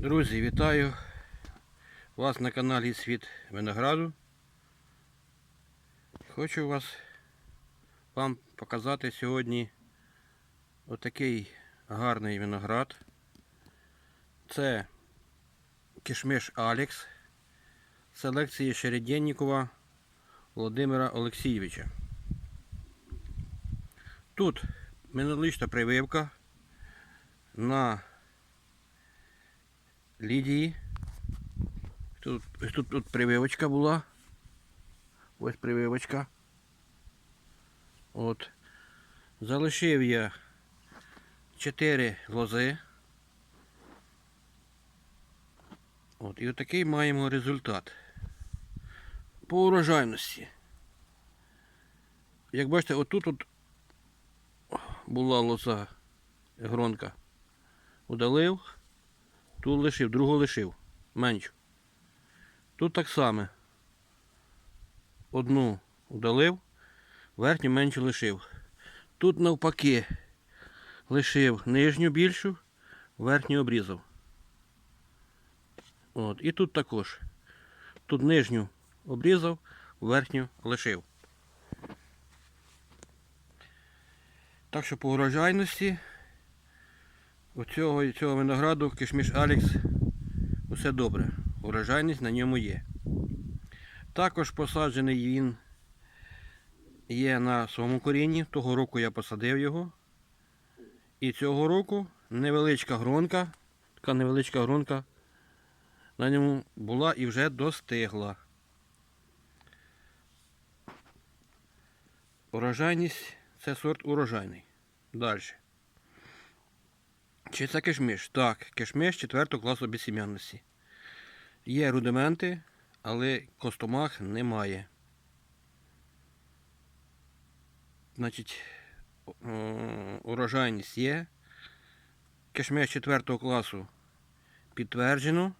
Друзі, вітаю вас на каналі Світ Винограду. Хочу вас вам показати сьогодні отакий гарний виноград. Це кишмиш Алекс селекції Шередєннікова Володимира Олексійовича. Тут минулорічна прививка на Лідії. Тут, тут, тут прививочка була. Ось прививочка. От. Залишив я 4 лози. От, і отакий маємо результат. По урожайності. Як бачите, отут от була лоза гронка. Удалив. Тут лишив, другу лишив. Меншу. Тут так само. Одну удалив, верхню меншу лишив. Тут навпаки лишив нижню більшу, верхню обрізав. От. І тут також. Тут нижню обрізав, верхню лишив. Так що по урожайності у цього, цього винограду кишміш Алекс усе добре. Урожайність на ньому є. Також посаджений він є на своєму корінні. Того року я посадив його. І цього року невеличка гронка, така невеличка гронка на ньому була і вже достигла. Урожайність це сорт урожайний. Далі. Чи це кишмиш? Так, кишмиш 4 класу безсім'янності. Є рудименти, але костомах немає. Значить, урожайність є. Кишмиш 4 класу підтверджено.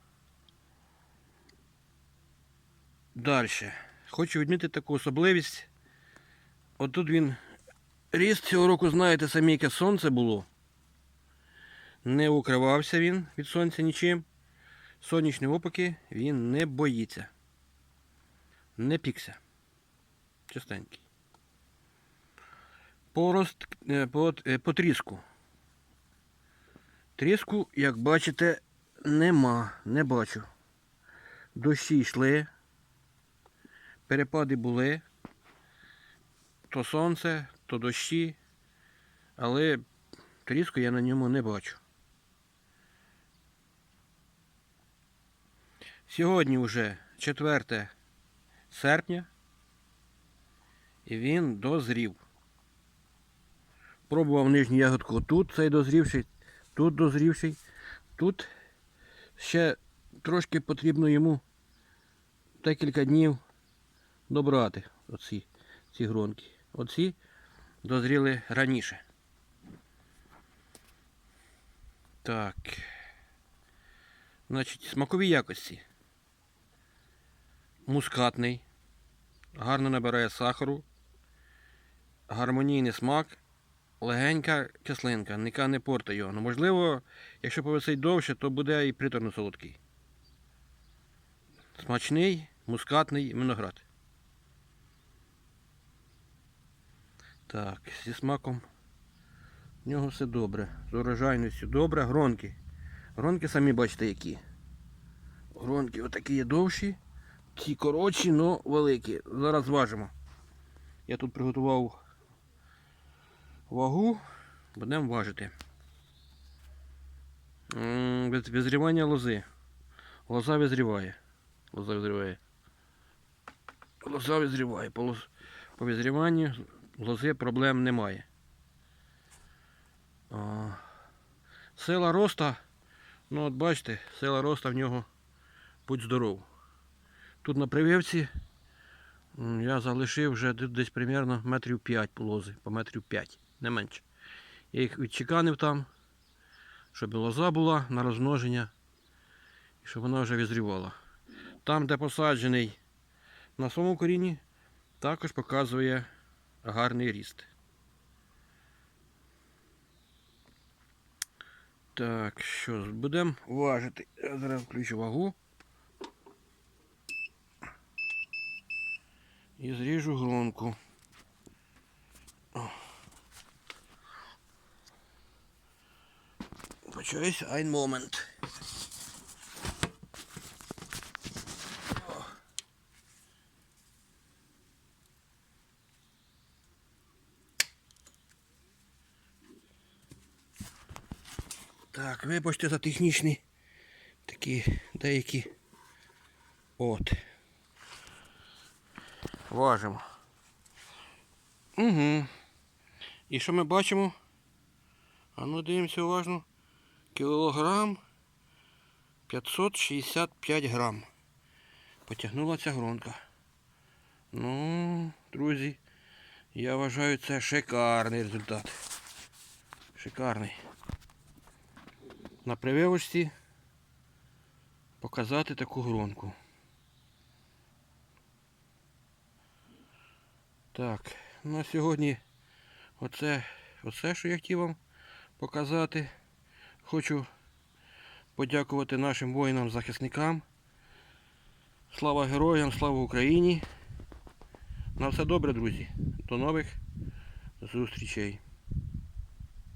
Далі. Хочу відмітити таку особливість. Отут він ріс цього року, знаєте, самі яке сонце було. Не укривався він від сонця нічим. Сонячні опаки він не боїться. Не пікся. Чистенький. По, рост, е, по, е, по тріску. Тріску, як бачите, нема. Не бачу. Дощі йшли. Перепади були. То сонце, то дощі. Але тріску я на ньому не бачу. Сьогодні вже 4 серпня і він дозрів. Пробував нижню ягодку тут цей дозрівший, тут дозрівший. Тут ще трошки потрібно йому декілька днів добрати оці ці гронки. Оці дозріли раніше. Так. Значить, смакові якості. Мускатний, гарно набирає сахару, гармонійний смак, легенька кислинка, ніка не порта його. Ну, можливо, якщо повисить довше, то буде і приторно солодкий. Смачний, мускатний виноград. Так, зі смаком в нього все добре. З урожайністю добре. Гронки. Гронки самі бачите які. Гронки отакі є довші. Ці коротші, але великі. Зараз зважимо. Я тут приготував вагу. Будемо важити. Визрівання лози. Лоза визріває. Лоза визріває. Лоза визріває. По, лоз... Визріванню лози проблем немає. Сила роста, ну от бачите, сила роста в нього будь здоров. Тут на прививці я залишив вже десь примерно метрів 5 по лози, по метрів 5, не менше. Я їх відчеканив там, щоб лоза була на розмноження і щоб вона вже визрівала. Там, де посаджений на своєму корінні, також показує гарний ріст. Так, що будемо важити. Я зараз включу вагу. І зріжу гронку. О. Почаюсь ein moment. Так, вибачте за технічні такі деякі. От. Важимо. Угу. І що ми бачимо? А ну дивимося уважно. Кілограм 565 грам. Потягнула ця гронка. Ну, друзі, я вважаю це шикарний результат. Шикарний. На прививочці показати таку гронку. Так, на сьогодні оце, оце, що я хотів вам показати. Хочу подякувати нашим воїнам-захисникам. Слава героям, слава Україні. На все добре, друзі. До нових зустрічей.